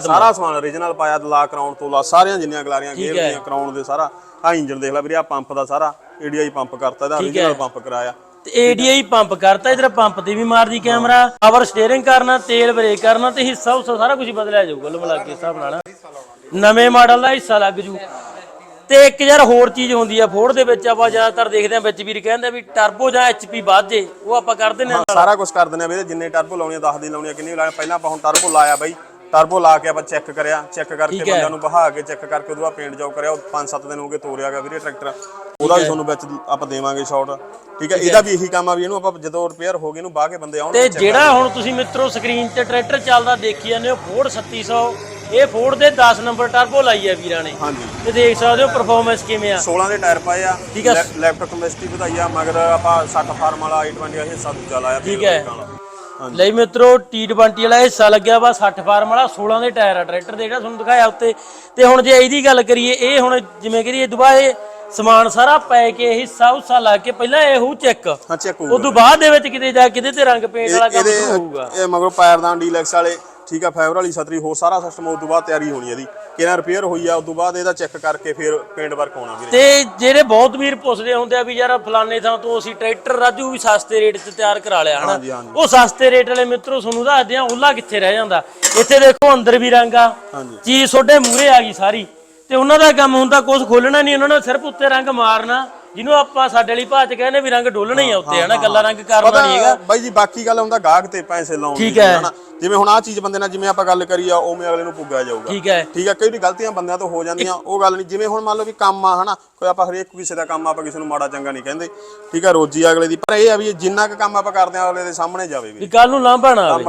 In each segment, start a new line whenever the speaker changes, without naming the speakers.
ਸਾਰਾ ਸਮਾਨ origignal ਪਾਇਆ ਲਾ ਕਰਾਉਣ ਤੋਂ ਲਾ ਸਾਰੀਆਂ ਜਿੰਨੀਆਂ ਗਲਾਰੀਆਂ ਗੇਅਰ। ਦੀਆਂ ਕਰਾਉਣ ਦੇ ਸਾਰਾ ਆ ਇੰਜਨ ਦੇਖ ਲੈ ਵੀਰੇ ਆ ਪੰਪ ਦਾ ਸਾਰਾ ਏਡੀਆਈ ਪੰਪ ਕਰਤਾ ਇਹਦਾ origignal ਪੰਪ ਕਰਾਇਆ।
ਤੇ ਏਡੀਆਈ ਪੰਪ ਕਰਤਾ ਇਧਰ ਪੰਪ ਤੇ ਵੀ ਮਾਰਦੀ ਕੈਮਰਾ ਪਾਵਰ ਸਟੀਅਰਿੰਗ ਕਰਨਾ ਤੇਲ ਬ੍ਰੇਕ ਕਰਨਾ ਤੇ ਹਿੱਸਾ ਹੁੱਸਾ ਸਾਰਾ ਕੁਝ ਬਦਲਿਆ ਜਾਊਗਾ ਲੋ ਮਿਲਾ ਕੇ ਹਿਸਾਬ ਨਾਲ ਨਵੇਂ ਮਾਡਲ ਦਾ ਹਿੱਸਾ ਲੱਗ ਜੂ। ਤੇ ਇੱਕ ਯਾਰ ਹੋਰ ਚੀਜ਼ ਹੁੰਦੀ ਆ ਫੋਰਡ ਦੇ ਵਿੱਚ ਆਪਾਂ ਜ਼ਿਆਦਾਤਰ ਦੇਖਦੇ ਆ ਵਿੱਚ ਵੀਰ ਕਹਿੰਦੇ ਵੀ ਟਰਬੋ ਜਾਂ ਐਚਪੀ ਵੱਧ ਜੇ ਉਹ ਆਪਾਂ ਕਰ ਦਿੰਦੇ ਆ
ਸਾਰਾ ਕੁਝ ਕਰ ਦਿੰਦੇ ਆ ਵੀਰੇ ਜਿੰਨੇ ਟਰਬੋ ਲਾਉਣੀਆਂ 10 ਦੀ ਲਾਉਣੀਆਂ ਕਿੰਨੀ ਲਾਉਣੀਆਂ ਪਹਿਲਾਂ ਆਪਾਂ ਹੁਣ ਟਰਬੋ ਲਾਇਆ ਬਾਈ। ਟਰਬੋ ਲਾ ਕੇ ਆਪਾਂ ਚੈੱਕ ਕਰਿਆ ਚੈੱਕ ਕਰਕੇ
ਠੀਕ ਹੈ।
ਬੰਦਿਆਂ ਨੂੰ ਬਹਾ ਕੇ ਚੈੱਕ ਕਰਕੇ ਉਹਦਾ ਪੇਂਟ ਜਾਉ ਕਰਿਆ ਉਹ 5-7 ਦਿਨ ਹੋ ਗਏ ਤੋਰਿਆਗਾ ਵੀਰੇ ਟਰੈਕਟਰ ਉਹਦਾ ਵੀ ਤੁਹਾਨੂੰ ਵਿੱਚ ਆਪਾਂ ਦੇਵਾਂਗੇ ਸ਼ਾਟ ਠੀਕ ਹੈ ਇਹਦਾ ਵੀ ਇਹੀ ਕੰਮ ਆ ਵੀ ਇਹਨੂੰ ਆਪਾਂ ਜਦੋਂ ਰਿਪੇਅਰ ਹੋ ਗਏ ਇਹਨੂੰ ਬਾਹ ਕੇ ਬੰਦੇ ਆਉਣ
ਤੇ ਜਿਹੜਾ ਹੁਣ ਤੁਸੀਂ ਮਿੱਤਰੋ ਸਕਰੀਨ ਤੇ ਟਰੈਕਟਰ ਚੱਲਦਾ ਦੇਖੀ ਜਾਂਦੇ ਹੋ ਫੋਰਡ 3700 ਇਹ ਫੋਰਡ ਦੇ 10 ਨੰਬਰ ਟਰਬੋ ਲਾਈ ਆ ਵੀਰਾਂ ਨੇ।
ਹਾਂਜੀ।
ਤੇ ਦੇਖ ਸਕਦੇ ਹੋ ਪਰਫਾਰਮੈਂਸ ਕਿਵੇਂ ਆ।
16 ਦੇ ਟਾਇਰ ਪਾਏ ਆ।
ਠੀਕ ਹੈ।
ਲੈਫਟ ਕਮੈਸਟੀ ਵਧਾਈ ਆ ਮਗਰ ਆਪਾਂ 60 ਫਾਰਮ ਵਾਲਾ i20 ਹਿੱਸਾ ਦੂਜਾ ਲਾਇਆ
ਠੀਕ ਹੈ।
ਬ੍ਰੇਕਾਂ ਵਾਲਾ।
ਲਈ ਮਿੱਤਰੋ T20 ਵਾਲਾ ਹਿੱਸਾ ਲੱਗਿਆ ਵਾ 60 ਫਾਰਮ ਵਾਲਾ 16 ਦੇ ਟਾਇਰ ਆ ਟਰੈਕਟਰ ਦੇ ਜਿਹੜਾ ਤੁਹਾਨੂੰ ਦਿਖਾਇਆ ਉੱਤੇ। ਤੇ ਹੁਣ ਜੇ ਇਹਦੀ ਗੱਲ ਕਰੀਏ ਇਹ ਹੁਣ ਜਿਵੇਂ ਕਰੀਏ ਦੁਬਾਰੇ ਸਮਾਨ ਸਾਰਾ ਪੈ ਕੇ ਹਿੱਸਾ ਹੁੱਸਾ ਲਾ ਕੇ ਪਹਿਲਾਂ ਇਹ ਹੋਊ ਚੈੱਕ।
ਹਾਂ ਚੈੱਕ
ਉਸ ਤੋਂ ਬਾਅਦ ਦੇ ਵਿੱਚ ਕਿਤੇ ਜਾ ਕਿਤੇ ਤੇ ਰੰਗ ਪੇਂਟ ਵਾਲਾ ਕੰਮ ਸ਼ੁਰੂ ਹੋਊਗਾ।
ਇਹ ਮਗਰੋਂ ਪਾਇਰਦਾਨ ਡੀਲੈਕਸ ਵਾਲੇ ਠੀਕ ਆ ਫਾਈਬਰ ਵਾਲੀ ਛਤਰੀ ਹੋਰ ਸਾਰਾ ਸਿਸਟਮ ਉਸ ਤੋਂ ਬਾਅਦ ਤਿਆਰੀ ਹੋਣੀ ਇਹਦੀ। ਕਿਹਨਾਂ ਰਿਪੇਅਰ ਹੋਈ ਆ ਉਸ ਤੋਂ ਬਾਅਦ ਇਹਦਾ ਚੈੱਕ ਕਰਕੇ ਫਿਰ ਪੇਂਟ ਵਰਕ ਹੋਣਾ ਵੀਰੇ।
ਤੇ ਜਿਹੜੇ ਬਹੁਤ ਵੀਰ ਪੁੱਛਦੇ ਹੁੰਦੇ ਆ ਵੀ ਯਾਰ ਫਲਾਣੇ ਥਾਂ ਤੋਂ ਅਸੀਂ ਟਰੈਕਟਰ ਰਾਜੂ ਵੀ ਸਸਤੇ ਰੇਟ 'ਤੇ ਤਿਆਰ ਕਰਾ ਲਿਆ ਹਨਾ?
ਹਾਂਜੀ, ਹਾਂਜੀ।
ਉਹ ਸਸਤੇ ਰੇਟ ਵਾਲੇ ਮਿੱਤਰੋ ਤੁਹਾਨੂੰ ਦੱਸਦੇ ਆ ਉਹਲਾ ਕਿੱਥੇ ਰਹਿ ਜਾਂਦਾ? ਇੱਥੇ ਦੇਖੋ ਅੰਦਰ ਵੀ ਰੰਗ ਆ।
ਹਾਂਜੀ।
ਚੀਜ਼ ਤੁਹਾਡੇ ਮੂਹਰੇ ਆ ਗਈ ਸਾਰੀ। ਤੇ ਉਹਨਾਂ ਦਾ ਕੰਮ ਹੁੰਦਾ ਕੁਝ ਖੋਲਣਾ ਨਹੀਂ ਉਹਨਾਂ ਨੇ ਸਿਰਫ ਉੱਤੇ ਰੰਗ ਮਾਰਨਾ। ਜਿਹਨੂੰ ਆਪਾਂ ਸਾਡੇ ਵਾਲੀ ਭਾਅ ਚ ਕਹਿੰਦੇ ਵੀ ਰੰਗ ਡੋਲਣਾ ਹੀ ਆ ਉੱਤੇ ਹਨਾ ਗੱਲਾ ਰੰਗ ਕਰਨਾ ਨਹੀਂ ਹੈਗਾ।
ਬਾਈ ਜੀ ਬਾਕੀ ਗੱਲ ਹੁੰਦਾ ਗਾਹਕ ਤੇ ਪੈਸੇ ਲਾਉਣ ਦੀ
ਠੀਕ ਹੈ।
ਜਿਵੇਂ ਹੁਣ ਆ ਚੀਜ਼ ਬੰਦੇ ਨਾਲ ਜਿਵੇਂ ਆਪਾਂ ਗੱਲ ਕਰੀ ਆ ਉਵੇਂ ਅਗਲੇ ਨੂੰ ਪੁੱਗਿਆ ਜਾਊਗਾ।
ਠੀਕ ਹੈ।
ਠੀਕ ਕਈ ਵੀ ਗਲਤੀਆਂ ਬੰਦਿਆਂ ਤੋਂ ਹੋ ਜਾਂਦੀਆਂ ਉਹ ਗੱਲ ਨਹੀਂ। ਜਿਵੇਂ ਹੁਣ ਮੰਨ ਲਓ ਵੀ ਕੰਮ ਆ ਹਨਾ ਕੋਈ ਆਪਾਂ ਹਰੇਕ ਕਿਸੇ ਦਾ ਕੰਮ ਆਪਾਂ ਕਿਸੇ ਨੂੰ ਮਾੜਾ ਚੰਗਾ ਨਹੀਂ ਕਹਿੰਦੇ। ਠੀਕ ਆ ਰੋਜੀ ਅਗਲੇ ਦੀ। ਪਰ ਇਹ ਆ ਵੀ ਜਿੰਨਾ ਕੁ ਕੰਮ ਆਪਾਂ ਕਰਦੇ ਆ ਅਗਲੇ ਦੇ ਸਾਹਮਣੇ ਜਾਵੇ ਵੀ।
ਕੱਲ ਨੂੰ ਲਾਂਭਾ ਨਾ ਆਵੇ।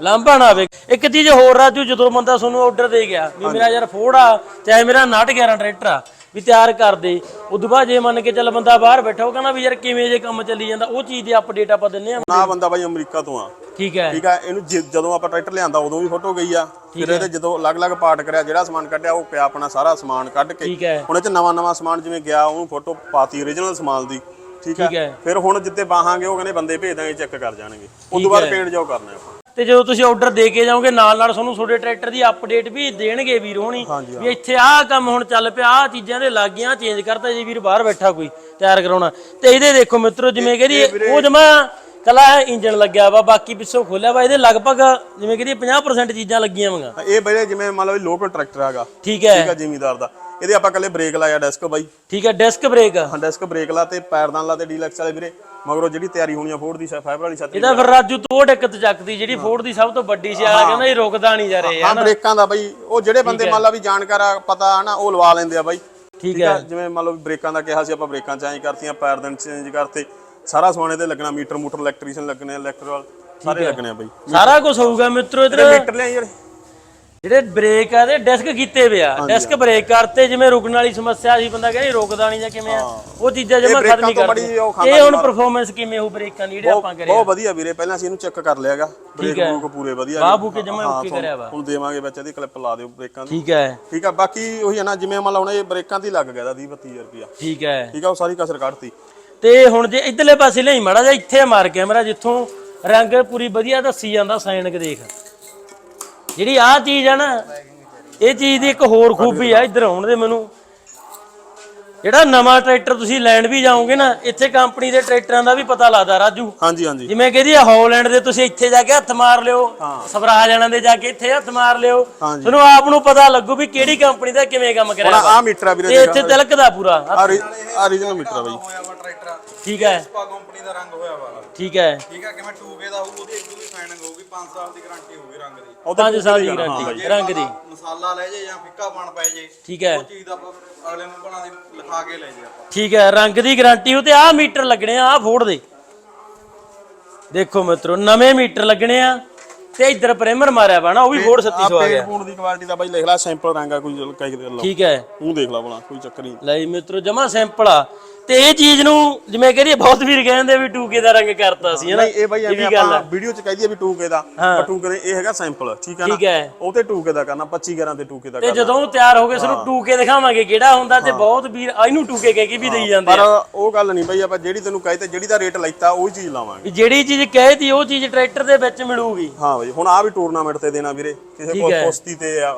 ਲਾਂਭਾ ਨਾ ਆਵੇ। ਇੱਕ ਚੀਜ਼ ਹੋਰ ਰਾਜੂ ਜਦੋਂ ਬੰਦਾ ਤੁਹਾਨੂੰ ਆਰਡਰ ਦੇ ਗਿਆ ਵੀ ਮੇਰਾ ਯਾਰ ਫੋੜ ਆ ਚਾਹੇ ਮੇਰਾ 911 ਟਰੈਕਟਰ ਆ ਵੀ ਤਿਆਰ ਕਰ ਦੇ ਉਦੋਂ ਬਾਅਦ ਜੇ ਮੰਨ ਕੇ ਚੱਲ ਬੰਦਾ ਬਾਹਰ ਬੈਠਾ ਉਹ ਕਹਿੰਦਾ ਵੀ ਯਾਰ ਕਿਵੇਂ ਜੇ ਕੰਮ ਚੱਲੀ ਜਾਂਦਾ ਉਹ ਚੀਜ਼ ਦੀ ਅਪਡੇਟ ਆਪਾਂ ਦਿੰਨੇ ਆ
ਨਾ ਬੰਦਾ ਬਾਈ ਅਮਰੀਕਾ ਤੋਂ ਆ।
ਠੀਕ ਹੈ।
ਠੀਕ ਆ ਇਹਨੂੰ ਜਿ- ਜਦੋਂ ਆਪਾਂ ਟਰੈਕਟਰ ਲਿਆਂਦਾ ਉਦੋਂ ਵੀ ਫੋਟੋ ਗਈ ਆ। ਫਿਰ ਇਹਦੇ ਜਦੋਂ ਅਲੱਗ-ਅਲੱਗ ਪਾਰਟ ਕਰਿਆ ਜਿਹੜਾ ਸਮਾਨ ਕੱਢਿਆ ਉਹ ਪਿਆ ਆਪਣਾ ਸਾਰਾ ਸਮਾਨ ਕੱਢ ਕੇ।
ਠੀਕ ਹੈ।
ਹੁਣ ਇਹ ਚ ਨਵਾਂ-ਨਵਾਂ ਸਮਾਨ ਜਿਵੇਂ ਗਿਆ ਉਹਨੂੰ ਫੋਟੋ ਪਾਤੀ origignal ਸਮਾਨ ਦੀ। ਠੀਕ
ਠੀਕ ਹੈ।
ਹੈ ਫਿਰ ਹੁਣ ਜਿੱਤੇ ਬਾਹਾਂਗੇ ਉਹ ਕਹਿੰਦੇ ਬੰਦੇ ਭੇਜ ਦਾਂਗੇ ਚੈੱਕ ਕਰ ਜਾਣਗੇ। ਤੋਂ ਬਾਅਦ ਪੇਂਟ ਜਾਓ ਕਰਨਾ ਆਪਾਂ।
ਤੇ ਜਦੋਂ ਤੁਸੀਂ ਆਰਡਰ ਦੇ ਕੇ ਜਾਓਗੇ ਨਾਲ ਨਾਲ ਤੁਹਾਨੂੰ ਤੁਹਾਡੇ ਟਰੈਕਟਰ ਦੀ ਅਪਡੇਟ ਵੀ ਦੇਣਗੇ ਵੀਰ ਹੋਣੀ। ਵੀ ਇੱਥੇ ਆਹ ਕੰਮ ਹੁਣ ਚੱਲ ਪਿਆ ਆਹ ਚੀਜ਼ਾਂ ਦੇ ਲੱਗ ਗਈਆਂ ਚੇਂਜ ਕਰਤਾ ਜੀ ਵੀਰ ਬਾਹਰ ਬੈਠਾ ਕੋਈ ਤਿਆਰ ਕਰਾਉਣਾ। ਤੇ ਇਹਦੇ ਦੇਖੋ ਮਿੱਤਰੋ ਜਿਵੇਂ ਕਹਿੰਦੀ ਉਹ ਜਮਾ ਕਲਾ ਇੰਜਨ ਲੱਗਿਆ ਵਾ ਬਾਕੀ ਪਿੱਛੋਂ ਖੋਲਿਆ ਵਾ ਇਹਦੇ ਲਗਭਗ ਜਿਵੇਂ ਕਹਿੰਦੀ 50% ਚੀਜ਼ਾਂ ਲੱਗੀਆਂ ਵਾਂਗਾ।
ਇਹ ਬਈ ਜਿਵੇਂ ਮੰਨ ਲਓ ਲੋਕਲ ਟਰੈਕਟਰ ਹੈਗਾ।
ਠੀਕ ਹੈ।
ਠੀਕ ਆ ਜ਼ਿਮੀਦਾਰ ਦਾ। ਇਹਦੇ ਆਪਾਂ ਕੱਲੇ ਬ੍ਰੇਕ ਲਾਇਆ ਡੈਸਕ ਬਾਈ।
ਠੀਕ ਹੈ ਡਿਸਕ ਬ੍ਰੇਕ
ਹਾਂ ਡੈਸਕ ਬ੍ਰੇਕ ਲਾ ਤੇ ਪੈਰਦਾਨ ਲਾ ਤੇ ਡੀਲੈਕਸ ਵਾਲੇ ਵੀਰੇ। ਮਗਰੋਂ ਜਿਹੜੀ ਤਿਆਰੀ ਹੋਣੀ ਆ ਫੋਰਡ ਦੀ ਫਾਈਬਰ ਵਾਲੀ ਛਤਰੀ
ਇਹਦਾ ਫਿਰ ਰਾਜੂ ਤੋਂ ਦਿੱਕਤ ਚੱਕਦੀ ਜਿਹੜੀ ਫੋਰਡ ਦੀ ਸਭ ਤੋਂ ਵੱਡੀ ਸੀ ਆਲਾ ਕਹਿੰਦਾ ਇਹ ਰੁਕਦਾ ਨਹੀਂ ਜਾ ਰਹੇ
ਹਾਂ ਬ੍ਰੇਕਾਂ ਦਾ ਬਾਈ। ਉਹ ਜਿਹੜੇ ਬੰਦੇ ਮੰਨ ਲਾ ਵੀ ਜਾਣਕਾਰ ਆ ਪਤਾ ਹਨਾ ਉਹ ਲਵਾ ਲੈਂਦੇ ਆ ਬਾਈ।
ਠੀਕ
ਆ? ਜਿਵੇਂ ਮੰਨ ਲਓ ਬ੍ਰੇਕਾਂ ਦਾ ਕਿਹਾ ਸੀ ਆਪਾਂ ਬ੍ਰੇਕਾਂ ਚੇਂਜ ਕਰਤੀਆਂ ਪੈਰਦਾਨ ਚੇਂਜ ਕਰਤੇ। ਸਾਰਾ ਸਮਾਨ ਇਹਦੇ ਲੱਗਣਾ ਮੀਟਰ ਮੂਟਰ ਇਲੈਕਟ੍ਰੀਸ਼ੀਅਨ ਲੱਗਣੇ ਇਲੈਕਟ੍ਰੋਲ ਸਾਰੇ ਲੱਗਣੇ ਆ ਬਾਈ।
ਸਾਰਾ ਕੁਝ ਹੋਊਗਾ ਮਿੱਤਰੋ ਇਧਰ।
ਮੀਟਰ ਲਿਆ ਯਾਰ
ਜਿਹੜੇ ਬ੍ਰੇਕ ਆ ਦੇ ਡਿਸਕ ਕੀਤੇ ਵੇ ਆ। ਡਿਸਕ ਬ੍ਰੇਕ ਕਰਤੇ ਜਿਵੇਂ ਰੁਕਣ ਵਾਲੀ ਸਮੱਸਿਆ ਸੀ ਬੰਦਾ ਕਹਿੰਦਾ ਰੁਕਦਾ ਨਹੀਂ ਜਾਂ ਕਿਵੇਂ ਆ ਉਹ ਚੀਜ਼ਾਂ ਜਮਾ ਖਤਮ ਹੀ ਕਰ ਇਹ ਹੁਣ ਪਰਫਾਰਮੈਂਸ ਕਿਵੇਂ ਹੋ ਬ੍ਰੇਕਾਂ ਦੀ ਜਿਹੜੇ ਆਪਾਂ ਕਰੇ
ਬਹੁਤ ਵਧੀਆ ਵੀਰੇ ਪਹਿਲਾਂ ਅਸੀਂ ਇਹਨੂੰ ਚੈੱਕ ਕਰ ਲਿਆਗਾ ਬ੍ਰੇਕ
ਹੈ।
ਬਰੂਕ ਪੂਰੇ ਵਧੀਆ
ਬਾਹ
ਨੇ।
ਬੂ ਕੇ ਜਮਾ
ਹਾਂ,
ਓਕੇ ਕਰਿਆ ਵਾ।
ਹੁਣ ਦੇਵਾਂਗੇ ਵਿੱਚ ਇਹਦੀ ਕਲਿੱਪ ਲਾ ਦਿਓ ਬ੍ਰੇਕਾਂ ਦੀ।
ਠੀਕ ਹੈ।
ਠੀਕ ਆ ਬਾਕੀ ਉਹੀ ਆ ਨਾ ਜਿਵੇਂ ਮੰਨ ਲਓ ਹੁਣ ਇਹ ਬ੍ਰੇਕਾਂ ਦੀ ਲੱਗ ਗਿਆ ਦਾ 20 32000 ਰੁਪਿਆ
ਠੀਕ ਹੈ।
ਠੀਕ ਆ ਉਹ ਸਾਰੀ ਕਸਰ ਕੱਢਤੀ।
ਤੇ ਹੁਣ ਜੇ ਇਧਰਲੇ ਪਾਸੇ ਲਈ ਮੜਾ ਜਾ ਇੱਥੇ ਮਾਰ ਕੈਮਰਾ ਜਿੱਥੋਂ ਰੰਗ ਪੂਰੀ ਵਧੀਆ ਦੱਸੀ ਜਾਂਦਾ ਸਾਈਨਕ ਦੇਖ। ਜਿਹੜੀ ਆਹ ਚੀਜ਼ ਆ ਨਾ ਇਹ ਚੀਜ਼ ਦੀ ਇੱਕ ਹੋਰ ਖੂਬੀ ਆ ਇੱਧਰ ਆਉਣ ਦੇ ਮੈਨੂੰ। ਜਿਹੜਾ ਨਵਾਂ ਟਰੈਕਟਰ ਤੁਸੀਂ ਲੈਣ ਵੀ ਜਾਓਗੇ ਨਾ ਇੱਥੇ ਕੰਪਨੀ ਦੇ ਟਰੈਕਟਰਾਂ ਦਾ ਵੀ ਪਤਾ ਲੱਗਦਾ ਰਾਜੂ।
ਹਾਂਜੀ ਹਾਂਜੀ।
ਜਿਵੇਂ ਕਹਦੀ ਆ ਹਾਲੈਂਡ ਦੇ ਤੁਸੀਂ ਇੱਥੇ ਜਾ ਕੇ ਹੱਥ ਮਾਰ ਲਿਓ ਸਵਰਾਜ ਵਾਲਿਆਂ ਦੇ ਜਾ ਕੇ ਇੱਥੇ ਹੱਥ ਮਾਰ ਲਿਓ। ਤੁਹਾਨੂੰ ਆਪ ਨੂੰ ਪਤਾ ਲੱਗੂ ਵੀ ਕਿਹੜੀ ਕੰਪਨੀ ਦਾ ਕਿਵੇਂ ਕੰਮ ਕਰਿਆ।
ਆ ਮੀਟਰ ਆ ਵੀਰੇ
ਇੱਥੇ ਤਿਲਕਦਾ ਪੂਰਾ।
ਆ ਓਰੀਜਨਲ ਮੀਟਰ ਆ ਬਾਈ।
ਠੀਕ ਹੈ।
ਸਪਾ ਕੰਪਨੀ ਦਾ ਰੰਗ ਹੋਇਆ ਵਾ।
ਠੀਕ ਹੈ।
ਠੀਕ ਹੈ ਕਿਵੇਂ 2 ਦਾ ਹੋਊ ਉਹਦੀ ਫਾਈਨਿੰਗ ਹੋਊਗੀ 5 ਸਾਲ ਦੀ ਗਾਰੰਟੀ ਹੋਊਗੀ ਰੰਗ ਦੀ।
ਪੰਜ ਸਾਲ ਦੀ ਗਾਰੰਟੀ ਰੰਗ ਦੀ।
ਮਸਾਲਾ ਲੈ ਜੇ ਜਾਂ ਫਿੱਕਾ ਬਣ ਪੈ ਜੇ
ਠੀਕ ਹੈ।
ਉਹ ਚੀਜ਼ ਦਾ ਆਪਾਂ ਅਗਲੇ ਨੂੰ ਬਣਾ ਦੀ ਲਿਖਾ ਕੇ ਲੈ ਜੇ ਆਪਾਂ।
ਠੀਕ ਹੈ ਰੰਗ ਦੀ ਗਾਰੰਟੀ ਉਹ ਤੇ ਆਹ ਮੀਟਰ ਲੱਗਣੇ ਆ ਆਹ ਫੋੜ ਦੇ। ਦੇਖੋ ਮਿੱਤਰੋ ਨਵੇਂ ਮੀਟਰ ਲੱਗਣੇ ਆ ਤੇ ਇੱਧਰ ਪ੍ਰਾਈਮਰ ਮਾਰਿਆ ਵਾ ਨਾ ਉਹ ਵੀ ਫੋੜ 3700 ਆ ਗਿਆ।
ਪੂਣ ਦੀ ਕੁਆਲਿਟੀ ਦਾ ਬਾਈ ਲਿਖ ਲੈ ਸੈਂਪਲ ਰੰਗ ਆ ਕੋਈ ਕਈ ਦੇ ਲਓ
ਠੀਕ ਹੈ।
ਤੂੰ ਦੇਖ ਲੈ ਬਣਾ ਕੋਈ ਚੱਕਰ ਨਹੀਂ।
ਲਈ ਮਿੱਤਰੋ ਜਮਾ ਸੈਂਪਲ ਆ। ਤੇ ਇਹ ਚੀਜ਼ ਨੂੰ ਜਿਵੇਂ ਕਹਦੇ ਬਹੁਤ ਵੀਰ ਕਹਿੰਦੇ ਵੀ ਟੂਕੇ ਦਾ ਰੰਗ ਕਰਤਾ ਸੀ ਹਨਾ?
ਨਹੀਂ ਇਹ ਬਾਈ ਐਵੇਂ ਆਪਾਂ। ਵੀਡੀਓ ਚ ਕਹਿ ਦਈਏ ਵੀ 2K ਦਾ ਪਰ 2K ਦੇ ਇਹ ਹੈਗਾ ਸੈਂਪਲ ਠੀਕ ਹੈ ਨਾ?
ਠੀਕ ਹੈ।
ਉਹ ਤੇ 2K ਦਾ ਕਰਨਾ 25 11 ਤੇ 2K ਦਾ
ਤੇ ਜਦੋਂ ਤਿਆਰ ਹੋ ਗਏ ਸਾਨੂੰ ਟੂਕੇ ਦਿਖਾਵਾਂਗੇ ਕਿਹੜਾ ਹੁੰਦਾ ਤੇ ਬਹੁਤ ਵੀਰ ਇਹਨੂੰ ਟੂਕੇ ਕਹਿ ਕੇ ਵੀ ਦੇਈ ਜਾਂਦੇ
ਪਰ ਉਹ ਗੱਲ ਨਹੀਂ ਬਾਈ ਆਪਾਂ ਜਿਹੜੀ ਤੈਨੂੰ ਕਹੀ ਤੇ ਜਿਹੜੀ ਦਾ ਰੇਟ ਲੈਤਾ ਉਹ ਹੀ ਚੀਜ਼ ਲਾਵਾਂਗੇ।
ਜਿਹੜੀ ਚੀਜ਼ ਕਹੇਤੀ ਉਹ ਚੀਜ਼ ਟਰੈਕਟਰ ਦੇ ਵਿੱਚ ਮਿਲੂਗੀ।
ਹਾਂ ਬਾਈ ਹੁਣ ਆ ਵੀ ਟੂਰਨਾਮੈਂਟ ਤੇ ਦੇਣਾ ਵੀਰੇ ਕਿਸੇ ਕੋਲ। ਕੁਸ਼ਤੀ ਤੇ ਆ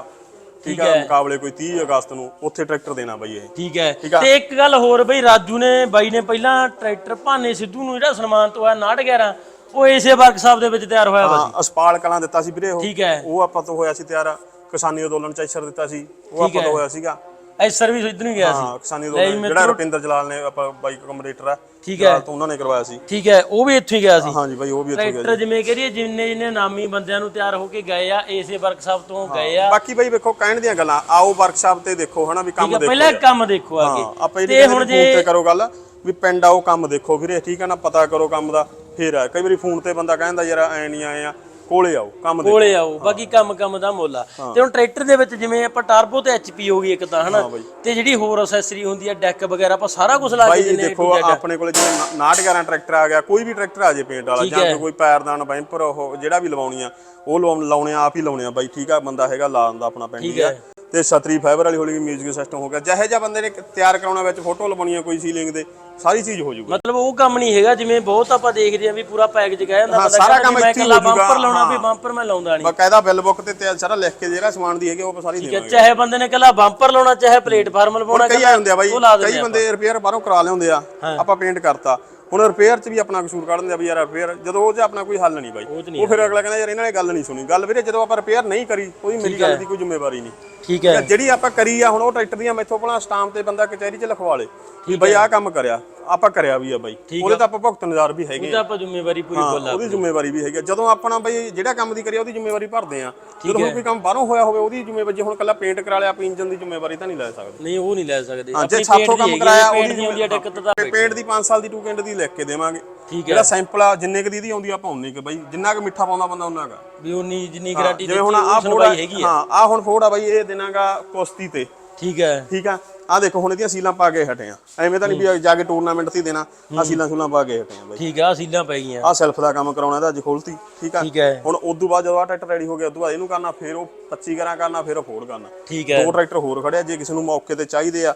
ਠੀਕ ਆ ਮੁਕਾਬਲੇ ਕੋਈ 30 ਅਗਸਤ ਨੂੰ ਉੱਥੇ ਟਰੈਕਟਰ ਦੇਣਾ ਬਾਈ ਇਹ।
ਠੀਕ ਹੈ।
ਠੀਕ ਆ।
ਤੇ ਇੱਕ ਗੱਲ ਹੋਰ ਬਈ ਰਾਜੂ ਨੇ ਬਾਈ ਨੇ ਪਹਿਲਾਂ ਟਰੈਕਟਰ ਭਾਨੇ ਸਿੱਧੂ ਨੂੰ ਜਿਹੜਾ ਸਨਮਾਨਿਤ ਹੋਇਆ 911 ਉਹ ਇਸੇ ਵਰਕਸ਼ਾਪ ਦੇ ਵਿੱਚ ਤਿਆਰ ਹੋਇਆ ਵਾ
ਹਾਂ ਅਸਪਾਲ ਕਲਾਂ ਦਿੱਤਾ ਸੀ ਵੀਰੇ ਉਹ।
ਠੀਕ ਹੈ।
ਉਹ ਆਪਾਂ ਤੋਂ ਹੋਇਆ ਸੀ ਤਿਆਰ ਕਿਸਾਨੀ ਅੰਦੋਲਨ ਚ ਅਸਰ ਦਿੱਤਾ ਸੀ ਉਹ ਆਪਾਂ ਤੋਂ ਹੋਇਆ ਸੀਗਾ।
ਐਸ ਸਰਵਿਸ ਇਧਰ ਨੂੰ ਗਿਆ ਸੀ।
ਹਾਂ ਕਿਸਾਨੀ ਜਿਹੜਾ ਰੁਪਿੰਦਰ ਜਲਾਲ ਨੇ ਆਪਾਂ ਬਾਈਕ ਕਮਰੇਟਰ ਆ
ਠੀਕ
ਜਲਾਲ ਤੋਂ ਉਹਨਾਂ ਨੇ ਕਰਵਾਇਆ ਸੀ।
ਠੀਕ ਹੈ ਉਹ ਵੀ ਇੱਥੋਂ ਹੀ ਗਿਆ ਸੀ।
ਹਾਂਜੀ ਬਾਈ ਉਹ ਵੀ ਇੱਥੇ ਗਿਆ
ਟਰੈਕਟਰ ਜਿਵੇਂ ਕਰੀਏ ਜਿੰਨੇ ਜਿੰਨੇ ਨਾਮੀ ਬੰਦਿਆਂ ਨੂੰ ਤਿਆਰ ਹੋ ਕੇ ਗਏ ਆ ਇਸੇ ਵਰਕਸ਼ਾਪ ਤੋਂ ਗਏ ਆ।
ਬਾਕੀ ਬਾਈ ਵੇਖੋ ਕਹਿਣ ਦੀਆਂ ਗੱਲਾਂ ਆਓ ਵਰਕਸ਼ਾਪ ਤੇ ਦੇਖੋ ਹਨਾ ਵੀ ਕੰਮ
ਹੈ
ਦੇਖੋ
ਪਹਿਲਾਂ ਕੰਮ ਦੇਖੋ ਆ
ਹਾਂ
ਕੇ।
ਆਪਾਂ ਇਹ
ਹੁਣ ਜੇ
ਤੇ ਕਰੋ ਗੱਲ ਵੀ ਪਿੰਡ ਆਓ ਕੰਮ ਦੇਖੋ ਵੀਰੇ ਠੀਕ ਹੈ ਨਾ ਪਤਾ ਕਰੋ ਕੰਮ ਦਾ ਫੇਰ ਆ। ਕਈ ਵਾਰੀ ਫੋਨ ਤੇ ਬੰਦਾ ਕਹਿੰਦਾ ਯਾਰ ਐ ਨਹੀਂ ਆਏ ਆ। ਕੋਲੇ ਆਓ ਕੰਮ ਦੇਖੋ।
ਕੋਲੇ ਆਓ ਬਾਕੀ ਕੰਮ ਕੰਮ ਦਾ ਮੁੱਲ ਆ। ਤੇ ਹੁਣ ਟਰੈਕਟਰ ਦੇ ਵਿੱਚ ਜਿਵੇਂ ਆਪਾਂ ਟਰਬੋ ਤੇ ਐਚਪੀ ਹੋ ਗਈ ਇੱਕ ਤਾਂ ਹਨਾ? ਤੇ ਜਿਹੜੀ ਹੋਰ ਅਸੈਸਰੀ ਹੁੰਦੀ ਆ ਡੈਕ ਵਗੈਰਾ ਆਪਾਂ ਸਾਰਾ ਕੁਝ ਲਾ ਕੇ ਦਿੰਨੇ ਆ
ਦੇਖੋ ਆਪਣੇ ਕੋਲੇ ਜਿਵੇਂ 911 ਟਰੈਕਟਰ ਆ ਗਿਆ ਕੋਈ ਵੀ ਟਰੈਕਟਰ ਆ ਜੇ ਪੇਂਟ ਵਾਲਾ ਜਾਂ ਕੋਈ ਪੈਰਦਾਨ ਬੈਂਪਰ ਉਹ ਜਿਹੜਾ ਵੀ ਲਵਾਉਣੀ ਆ ਉਹ ਲਵਾਉਣ- ਲਾਉਣੇ ਆ, ਆਪ ਹੀ ਲਾਉਣੇ ਆ ਬਾਈ ਠੀਕ ਆ ਬੰਦਾ ਹੈਗਾ ਲਾ ਦਿੰਦਾ ਆਪਣਾ ਹੀ ਆ। ਤੇ ਛਤਰੀ ਫਾਈਬਰ ਵਾਲੀ ਹੋਲੀ ਮਿਊਜ਼ਿਕ ਸਿਸਟਮ ਹੋ ਗਿਆ। ਜਿਹੇ ਜਿਹਾ ਬੰਦੇ ਨੇ ਤਿਆਰ ਕਰਾਉਣਾ ਵਿੱਚ ਫੋਟੋ ਲਵਾਉਣੀ ਆ ਕੋਈ ਸੀਲਿੰਗ ਦੇ ਸਾਰੀ ਚੀਜ਼ ਹੋ ਜਾਊਗੀ
ਮਤਲਬ ਉਹ ਕੰਮ ਨਹੀਂ ਹੈਗਾ ਜਿਵੇਂ ਬਹੁਤ ਆਪਾਂ ਦੇਖਦੇ ਆ ਵੀ ਪੂਰਾ ਪੈਕੇਜ ਕਹਿ ਜਾਂਦਾ ਬੰਦਾ
ਸਾਰਾ ਕੰਮ ਇੱਥੇ ਹੀ ਜਾਊਗਾ,
ਬੰਪਰ ਲਾਉਣਾ ਵੀ। ਬੰਪਰ ਮੈਂ ਲਾਉਂਦਾ ਨਹੀਂ।
ਬਕਾਇਦਾ ਬਿੱਲ ਬੁੱਕ ਤੇ ਤੇ ਸਾਰਾ ਲਿਖ ਕੇ ਜਿਹੜਾ ਸਮਾਨ ਦੀ ਹੈਗੀ ਉਹ ਸਾਰੀ ਦੇਵਾਂਗੇ।
ਚਾਹੇ ਬੰਦੇ ਨੇ ਇਕੱਲਾ ਬੰਪਰ ਲਾਉਣਾ ਚਾਹੇ ਪਲੇਟਫਾਰਮ ਲਵਾਉਣਾ
ਕਈ ਹੁੰਦੇ ਆ ਬਾਈ ਕਈ ਬੰਦੇ ਰਿਪੇਅਰ ਬਾਹਰੋਂ ਕਰਾ ਲਿਆਉਂਦੇ ਆ ਆਪਾਂ ਪੇਂਟ ਕਰਤਾ। ਹੁਣ ਰਿਪੇਅਰ 'ਚ ਵੀ ਆਪਣਾ ਕਸੂਰ ਕੱਢ ਦਿੰਦੇ ਆ ਵੀ ਯਾਰ ਰਿਪੇਅਰ ਜਦੋਂ ਉਹ 'ਚ ਆਪਣਾ ਕੋਈ ਹੱਲ ਨਹੀਂ ਬਾਈ। ਉਹ ਫਿਰ ਅਗਲਾ ਕਹਿੰਦਾ ਯਾਰ ਇਹਨਾਂ ਨੇ ਗੱਲ ਨਹੀਂ ਸੁਣੀ। ਗੱਲ ਵੀਰੇ ਜਦੋਂ ਆਪਾਂ ਰਿਪੇਅਰ ਨਹੀਂ ਕਰੀ ਉਹਦੀ ਮੇਰੀ ਗੱਲ ਦੀ ਕੋਈ ਜ਼ਿੰਮੇਵਾਰੀ ਨਹੀਂ।
ਠੀਕ ਹੈ।
ਜਿਹੜੀ ਆਪਾਂ ਕਰੀ ਆ ਹੁਣ ਉਹ ਟਰੈਕਟਰ ਦੀਆਂ ਮੈਥੋਂ ਪਹਿਲਾਂ ਸਟਾਂਪ ਤੇ ਬੰਦਾ ਕਚਹਿਰੀ 'ਚ ਲਿਖਵਾ ਲੇ। ਵੀ ਬਈ ਆਹ ਕੰਮ ਕਰਿਆ। ਆਪਾਂ ਕਰਿਆ ਵੀ ਆ ਬਾਈ। ਉਹਦੇ ਤਾਂ ਆਪਾਂ ਭੁਗਤਨਦਾਰ ਵੀ ਹੈਗੇ
ਉਹਦਾ ਆਪਾਂ ਜ਼ਿੰਮੇਵਾਰੀ ਪੂਰੀ ਬੋਲਾ
ਉਹਦੀ ਜ਼ਿੰਮੇਵਾਰੀ ਵੀ ਹੈਗੀ ਆ। ਜਦੋਂ ਆਪਣਾ ਬਈ ਜਿਹੜਾ ਕੰਮ ਦੀ ਕਰਿਆ ਉਹਦੀ ਜ਼ਿੰਮੇਵਾਰੀ ਭਰਦੇ ਆ। ਜਦੋਂ ਹੁਣ ਕੋਈ ਕੰਮ ਬਾਹਰੋਂ ਹੋਇਆ ਹੋਵੇ ਉਹਦੀ ਜ਼ਿੰਮੇਵਾਰੀ ਹੁਣ ਕੱਲਾ ਪੇਂਟ ਕਰਾ ਲਿਆ ਆਪਾਂ ਇੰਜਨ ਦੀ ਜ਼ਿੰਮੇਵਾਰੀ ਤਾਂ ਨਹੀਂ ਲੈ ਸਕਦੇ।
ਨਹੀਂ ਉਹ ਨਹੀਂ ਲੈ ਸਕਦੇ।
ਜੇ ਸਾਥੋਂ ਕੰਮ ਕਰਾਇਆ ਉਹਦੀ
ਆ ਦਿੱਕਤ ਤਾਂ
ਪੇਂਟ ਦੀ 5 ਸਾਲ ਦੀ 2 ਕਿੰਡ ਦੀ ਲਿਖ ਕੇ ਦੇਵਾਂਗੇ।
ਠੀਕ ਹੈ।
ਜਿਹੜਾ ਸੈਂਪਲ ਆ ਜਿੰਨੇ ਕੁ ਦੀ ਦੀ ਆਉਂਦੀ ਆ ਆਪਾਂ ਉਨੇ ਕੁ ਬਈ। ਜਿੰਨਾ ਕੁ ਮਿੱਠਾ ਪਾਉਂਦਾ ਬੰਦਾ ਉਹਨਾਂ ਕਾ
ਵੀ ਉਨੀ ਜਿੰਨੀ ਗਾਰੰਟੀ
ਜਿਵੇਂ ਹੁਣ
ਦਿੱਤੀ
ਆਹ
ਉਹ
ਫੋੜਾ
ਹੈਗੀ ਆ।
ਹਾਂ ਆਹ ਹੁਣ ਫੋੜਾ ਬਾਈ ਇਹ ਦੇਣਾਗਾ ਕੁਸ਼ਤੀ ਤੇ।
ਠੀਕ ਹੈ।
ਠੀਕ ਆ। ਆਹ ਦੇਖੋ ਹੁਣ ਇਹਦੀਆਂ ਸੀਲਾਂ ਪਾ ਕੇ ਹਟੇ ਆ। ਐਵੇਂ ਤਾਂ ਨਹੀਂ ਵੀ ਜਾ ਕੇ ਟੂਰਨਾਮੈਂਟ ਤੇ ਦੇਣਾ ਆ ਸੀਲਾਂ ਸੂਲਾਂ ਪਾ ਕੇ ਹਟੇ ਆ ਬਾਈ।
ਠੀਕ ਆ ਸੀਲਾਂ ਪੈ ਗਈਆਂ
ਆਹ ਸੈਲਫ ਦਾ ਕੰਮ ਕਰਾਉਣਾ ਇਹਦਾ ਅੱਜ ਖੋਲਤੀ ਠੀਕ ਆ।
ਠੀਕ ਹੈ।
ਹੁਣ ਉਸ ਤੋਂ ਬਾਅਦ ਜਦੋਂ ਆ ਟਰੈਕਟਰ ਰੈਡੀ ਹੋ ਗਿਆ ਉਸ ਤੋਂ ਬਾਅਦ ਇਹਨੂੰ ਕਰਨਾ ਫਿਰ ਉਹ 25 ਗਰਾਂ ਕਰਨਾ ਫਿਰ ਉਹ ਫੋੜ ਕਰਨਾ।
ਠੀਕ ਹੈ।
ਦੋ ਟਰੈਕਟਰ ਹੋਰ ਖੜੇ ਆ ਜੇ ਕਿਸੇ ਨੂੰ ਮੌਕੇ ਤੇ ਚਾਹੀਦੇ ਆ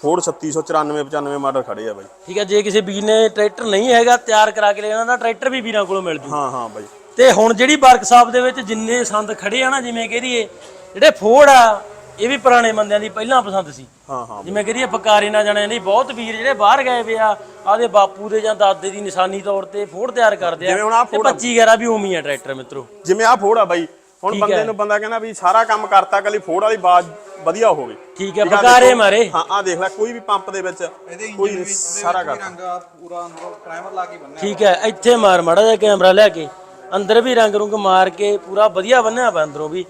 ਫੋੜ 3694 95 ਮਾਡਲ ਖੜੇ ਆ ਬਾਈ।
ਠੀਕ ਹੈ ਜੇ ਕਿਸੇ ਵੀਰ ਨੇ ਟਰੈਕਟਰ ਨਹੀਂ ਹੈਗਾ ਤਿਆਰ ਕਰਾ ਕੇ ਲੈਣਾ ਤਾਂ ਟਰੈਕਟਰ ਵੀ ਵੀਰਾਂ ਕੋਲੋਂ ਮਿਲ ਜੂ।
ਹਾਂ ਹਾਂ ਬਾਈ।
ਤੇ ਹੁਣ ਜਿਹੜੀ ਵਰਕਸ਼ਾਪ ਦੇ ਵਿੱਚ ਜਿੰਨੇ ਸੰਦ ਖੜੇ ਆ ਨਾ ਜਿਵੇਂ ਕਹਦੀਏ ਜਿਹੜੇ ਫੋੜ ਆ ਇਹ ਵੀ ਪੁਰਾਣੇ ਬੰਦਿਆਂ ਦੀ ਪਹਿਲਾਂ ਪਸੰਦ ਸੀ।
ਹਾਂ ਹਾਂ
ਜਿਵੇਂ ਫਕਾਰੇ ਨਾ ਜਾਣਿਆਂ ਦੀ ਬਹੁਤ ਵੀਰ ਜਿਹੜੇ ਬਾਹਰ ਗਏ ਵੇ ਆ ਆਦੇ ਬਾਪੂ ਦੇ ਜਾਂ ਦਾਦੇ ਦੀ ਨਿਸ਼ਾਨੀ ਤੌਰ ਤੇ ਫੋੜ ਤਿਆਰ ਕਰਦੇ ਆ।
ਜਿਵੇਂ ਹੁਣ ਆਹ
ਤੇ 25 11 ਵੀ ਉਮੀ ਆ ਟਰੈਕਟਰ ਮਿੱਤਰੋ।
ਜਿਵੇਂ ਆ ਫੋੜ ਆ ਬਾਈ ਹੁਣ ਬੰਦੇ ਨੂੰ ਬੰਦਾ ਕਹਿੰਦਾ ਵੀ ਸਾਰਾ ਕੰਮ ਕਰਤਾ ਕੱਲੀ ਫੋੜ ਵਾਲੀ ਬਾਜ ਵਧੀਆ ਹੋਵੇ।
ਠੀਕ ਹੈ ਫਕਾਰੇ ਮਾਰੇ।
ਹਾਂ ਆ ਦੇਖ ਲੈ ਕੋਈ ਵੀ ਪੰਪ ਦੇ ਵਿੱਚ ਕੋਈ ਸਾਰਾ ਕਰਤਾ।
ਰੰਗ ਆ ਪੂਰਾ ਅੰਦਰੋਂ ਪ੍ਰਾਈਮਰ ਲਾ ਕੇ ਬੰਨਿਆ
ਠੀਕ ਹੈ ਇੱਥੇ ਮਾਰ ਮਾੜਾ ਜਿਹਾ ਕੈਮਰਾ ਲਿਆ ਕੇ ਅੰਦਰ ਵੀ ਰੰਗ ਰੁੰਗ ਮਾਰ ਕੇ ਪੂਰਾ ਵਧੀਆ ਬੰਨਿਆ ਵਾ ਅੰਦਰੋਂ ਵੀ।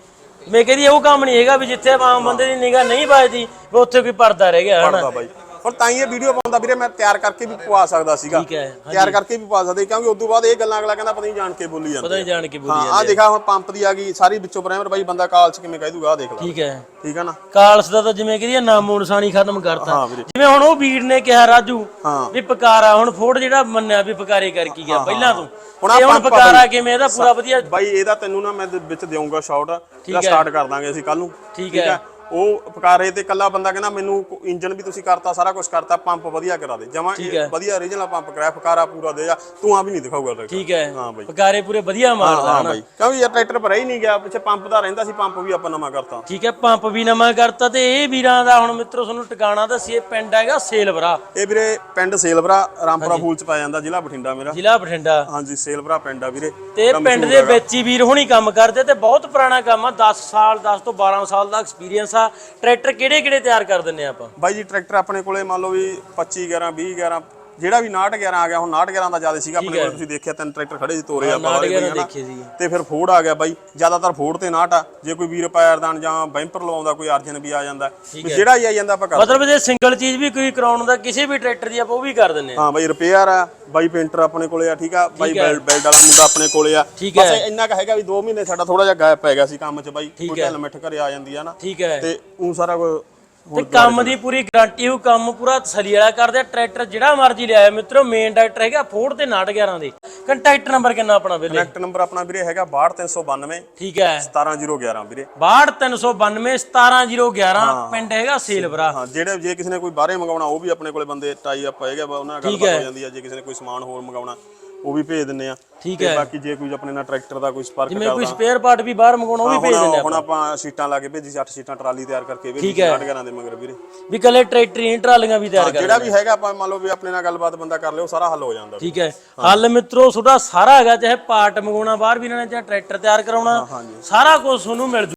ਮੈਂ ਕਹਿੰਦੀ ਉਹ ਕੰਮ ਨਹੀਂ ਹੈਗਾ ਵੀ ਜਿੱਥੇ ਆਮ ਬੰਦੇ ਦੀ ਨਿਗਾਹ ਨਹੀਂ ਵੱਜਦੀ, ਵੀ ਉੱਥੇ ਕੋਈ ਪਰਦਾ ਰਹਿ ਗਿਆ, ਹਨਾ?
ਪੜਦਾ ਬਾਈ। ਹੁਣ ਤਾਂ ਹੀ ਇਹ ਵੀਡੀਓ ਪਾਉਂਦਾ ਵੀਰੇ ਮੈਂ ਤਿਆਰ ਕਰਕੇ ਵੀ ਪਵਾ ਸਕਦਾ ਸੀਗਾ।
ਠੀਕ ਹੈ
ਤਿਆਰ ਕਰਕੇ ਵੀ ਪਵਾ ਸਕਦੇ ਕਿਉਂਕਿ ਉਦੋਂ ਬਾਅਦ ਇਹ ਗੱਲਾਂ ਅਗਲਾ ਕਹਿੰਦਾ ਪਤਾ ਨਹੀਂ ਜਾਣ ਕੇ ਬੋਲੀ
ਪਤਾ
ਜਾਂਦੇ
ਨਹੀਂ ਜਾਣ ਕੇ ਬੋਲੀ
ਹਾਂ ਆ। ਦੇਖਾ ਹੁਣ ਪੰਪ ਦੀ ਆ ਗਈ ਸਾਰੀ ਵਿੱਚੋਂ ਪ੍ਰਾਈਮਰ ਬਾਈ ਬੰਦਾ ਕਾਲ ਚ ਕਿਵੇਂ ਕਹਿ ਦੂਗਾ ਆ ਦੇਖ ਲੈ।
ਠੀਕ ਹੈ।
ਠੀਕ ਆ ਨਾ?
ਕਾਲਸ ਦਾ ਤਾਂ ਜਿਵੇਂ ਕਹਿੰਦੀ ਨਾਮੋ ਨਿਸ਼ਾਨੀ ਖਤਮ ਕਰਤਾ।
ਹਾਂ
ਜਿਵੇਂ ਹੁਣ ਉਹ ਵੀਰ ਨੇ ਕਿਹਾ ਰਾਜੂ
ਹਾਂ।
ਵੀ ਪਕਾਰਾ ਹੁਣ ਫੋੜ ਜਿਹੜਾ ਮੰਨਿਆ ਵੀ ਪਕਾਰੇ ਕਰ ਕੀ ਗਿਆ ਪਹਿਲਾਂ ਤੋਂ।
ਹੁਣ
ਹੁਣ ਪਕਾਰਾ। ਕਿਵੇਂ ਇਹਦਾ ਪੂਰਾ ਵਧੀਆ
ਬਾਈ ਇਹਦਾ ਤੈਨੂੰ ਨਾ ਮੈਂ ਵਿੱਚ ਦੇਵਾਂਗਾ ਸ਼ਾਟ
ਹੈ।
ਸਟਾਰਟ ਕਰ ਦਾਂਗੇ ਅਸੀਂ ਕੱਲ ਨੂੰ।
ਠੀਕ ਹੈ।
ਉਹ ਪਕਾਰੇ ਤੇ ਕੱਲਾ ਬੰਦਾ ਕਹਿੰਦਾ ਮੈਨੂੰ ਇੰਜਨ ਵੀ ਤੁਸੀਂ ਕਰਤਾ ਸਾਰਾ ਕੁਝ ਕਰਤਾ ਪੰਪ ਵਧੀਆ ਕਰਾ ਦੇ। ਜਮਾ
ਹੈ।
ਵਧੀਆ origignal ਪੰਪ ਕਰਾਇਆ ਪਕਾਰਾ ਪੂਰਾ ਦੇ ਜਾ ਤੂੰ ਆ ਵੀ ਨਹੀਂ ਦਿਖਾਊਗਾ ਟਰੈਕਟਰ
ਠੀਕ ਹੈ।
ਹਾਂ ਬਾਈ।
ਪਕਾਰੇ ਪੂਰੇ ਵਧੀਆ ਮਾਰਦਾ
ਹਾਂ
ਹਨਾ
ਬਾਈ। ਕਿਉਂਕਿ ਯਾਰ ਟਰੈਕਟਰ ਪਰ ਹੀ ਨਹੀਂ ਗਿਆ ਪਿੱਛੇ ਪੰਪ ਦਾ ਰਹਿੰਦਾ ਸੀ ਪੰਪ ਵੀ ਆਪਾਂ ਨਵਾਂ ਕਰਤਾ।
ਠੀਕ ਹੈ ਪੰਪ ਵੀ ਨਵਾਂ ਕਰਤਾ ਤੇ ਇਹ ਵੀਰਾਂ ਦਾ ਹੁਣ ਮਿੱਤਰੋ ਤੁਹਾਨੂੰ ਟਿਕਾਣਾ ਦੱਸੀਏ ਪਿੰਡ ਹੈਗਾ ਸੇਲਵਰਾ।
ਇਹ ਵੀਰੇ ਪਿੰਡ ਸੇਲਵਰਾ ਰਾਮਪੁਰਾ ਫੂਲ ਚ ਪੈ ਜਾਂਦਾ ਜ਼ਿਲ੍ਹਾ ਬਠਿੰਡਾ ਮੇਰਾ।
ਜ਼ਿਲ੍ਹਾ ਬਠਿੰਡਾ।
ਹਾਂਜੀ ਸੇਲਵਰਾ ਪਿੰਡ ਆ ਵੀਰੇ।
ਤੇ ਪਿੰਡ
ਮਸ਼ਹੂਰ
ਦੇ
ਹੈਗਾ।
ਵਿੱਚ ਹੀ ਵੀਰ ਹੁਣੀ ਕੰਮ ਕਰਦੇ ਤੇ ਬਹੁਤ ਪੁਰਾਣਾ ਕੰਮ ਆ 10 ਸਾਲ 10 ਤੋਂ 12 ਸਾਲ ਦਾ ਐਕਸਪੀਰੀਅੰਸ ਆ। ਟਰੈਕਟਰ ਕਿਹੜੇ ਕਿਹੜੇ ਤਿਆਰ ਕਰ ਦਿੰਨੇ ਆਪਾਂ?
ਬਾਈ ਜੀ, ਟਰੈਕਟਰ ਆਪਣੇ ਕੋਲੇ ਮੰਨ ਲਓ ਵੀ 25 11 20 11 ਜਿਹੜਾ ਵੀ 69 11 ਆ ਗਿਆ ਹੁਣ 69 11 ਦਾ ਜ਼ਿਆਦਾ ਸੀਗਾ ਆਪਣੇ ਕੋਲ ਤੁਸੀਂ ਦੇਖਿਆ ਤਿੰਨ ਟਰੈਕਟਰ ਖੜੇ ਸੀ ਤੋਰੇ ਆਪਾਂ ਵਾਲੇ
11
ਬਈ ਹਨਾ।
ਦੇਖੇ ਸੀ
ਤੇ ਫਿਰ ਫੋੜ ਆ ਗਿਆ ਬਾਈ ਜ਼ਿਆਦਾਤਰ ਫੋੜ ਤੇ 69 ਆ। ਜੇ ਕੋਈ ਵੀਰ ਪਾਇਰਦਾਨ ਜਾਂ ਬੈਂਪਰ ਲਵਾਉਂਦਾ ਕੋਈ ਅਰਜਨ ਵੀ ਆ ਜਾਂਦਾ ਜਿਹੜਾ ਹੀ ਆ ਜਾਂਦਾ ਆਪਾਂ ਕਰ
ਮਤਲਬ ਜੇ ਸਿੰਗਲ ਚੀਜ਼ ਵੀ ਕੋਈ ਕਰਾਉਣ ਦਾ ਕਿਸੇ ਵੀ ਟਰੈਕਟਰ ਦੀ ਆਪਾਂ ਉਹ ਵੀ ਕਰ ਦਿੰਨੇ ਆ
ਹਾਂ ਬਾਈ ਰਿਪੇਅਰ ਆ ਬਾਈ ਪੇਂਟਰ ਆਪਣੇ ਕੋਲੇ ਆ ਠੀਕ ਆ? ਬਾਈ ਬੈਲਟ ਬੈਲਟ ਵਾਲਾ ਮੁੰਡਾ ਆਪਣੇ ਕੋਲੇ ਆ। ਬਸ। ਇੰਨਾ ਕ ਹੈਗਾ ਵੀ 2 ਮਹੀਨੇ ਸਾਡਾ ਥੋੜਾ ਜਿਹਾ ਗੈਪ ਪੈ ਗਿਆ ਸੀ ਕੰਮ 'ਚ ਬਾਈ ਕੋਈ ਢਿੱਲ ਮਿੱਠ ਘਰੇ ਆ ਜਾਂਦੀ ਆ ਨਾ। ਤੇ ਉਹ ਸਾਰਾ ਕੁਝ
ਤੇ ਕੰਮ ਦੀ ਪੂਰੀ ਗਾਰੰਟੀ ਉਹ ਕੰਮ ਪੂਰਾ ਤਸੱਲੀ ਵਾਲਾ ਕਰਦੇ ਆ ਟਰੈਕਟਰ ਜਿਹੜਾ ਮਰਜ਼ੀ ਲਿਆਇਆ ਮਿੱਤਰੋ ਮੇਨ ਟਰੈਕਟਰ ਹੈਗਾ ਫੋਰਡ ਤੇ 911 ਦੇ। ਕੰਟੈਕਟ ਨੰਬਰ ਕਿੰਨਾ ਆਪਣਾ ਵੀਰੇ?
ਕਨੈਕਟ ਨੰਬਰ ਆਪਣਾ ਵੀਰੇ ਹੈਗਾ 62392
ਠੀਕ ਹੈ।
17011 ਵੀਰੇ।
62392 17011 ਪਿੰਡ ਹੈਗਾ ਸੇਲਵਰਾ।
ਹਾਂ ਜਿਹੜੇ ਜੇ ਕਿਸੇ ਨੇ ਕੋਈ ਬਾਹਰੇ ਮੰਗਾਉਣਾ ਉਹ ਵੀ ਆਪਣੇ ਕੋਲੇ ਬੰਦੇ ਟਾਈ ਅਪ ਹੈਗੇ ਉਹਨਾਂ ਨਾਲ ਗੱਲਬਾਤ ਹੋ ਜਾਂਦੀ ਆ ਜੇ ਕਿਸੇ ਨੇ ਕੋਈ ਸਮਾਨ ਹੋਰ ਮੰਗਾਉਣਾ। ਉਹ ਵੀ ਭੇਜ ਦਿੰਨੇ ਆ।
ਠੀਕ ਹੈ।
ਬਾਕੀ ਜੇ ਕੋਈ ਆਪਣੇ ਨਾਲ ਟਰੈਕਟਰ ਦਾ ਕੋਈ ਸੰਪਰਕ
ਜਿਵੇਂ ਕੋਈ ਸਪੇਅਰ ਪਾਰਟ ਵੀ ਬਾਹਰ ਮੰਗਾਉਣਾ ਉਹ ਵੀ ਭੇਜ
ਹੁਣ
ਆ
ਹੁਣ ਆਪਾਂ। ਸੀਟਾਂ ਲਾ ਕੇ ਭੇਜੀ ਸੀ 8 ਸੀਟਾਂ ਟਰਾਲੀ ਤਿਆਰ ਕਰਕੇ
ਠੀਕ ਹੈ।
8 ਦੇ ਮਗਰ ਵੀਰੇ।
ਵੀ ਕੱਲੇ ਟਰੈਕਟਰ ਹੀ ਟਰਾਲੀਆਂ ਵੀ ਤਿਆਰ ਕਰ
ਜਿਹੜਾ ਵੀ ਹੈਗਾ ਆਪਾਂ ਮੰਨ ਲਓ ਵੀ ਆਪਣੇ ਨਾਲ ਗੱਲਬਾਤ ਬੰਦਾ ਕਰ ਲਿਓ ਸਾਰਾ ਹੱਲ ਹੋ ਜਾਂਦਾ
ਠੀਕ ਹੈ। ਹੱਲ ਮਿੱਤਰੋ ਤੁਹਾਡਾ ਸਾਰਾ ਹੈਗਾ ਚਾਹੇ ਪਾਰਟ ਮੰਗਾਉਣਾ ਬਾਹਰ ਵੀ ਇਹਨਾਂ ਨੇ ਚਾਹੇ ਟਰੈਕਟਰ ਤਿਆਰ ਕਰਾਉਣਾ ਸਾਰਾ ਕੁਝ ਤੁਹਾਨੂੰ ਮਿਲ ਜੂ।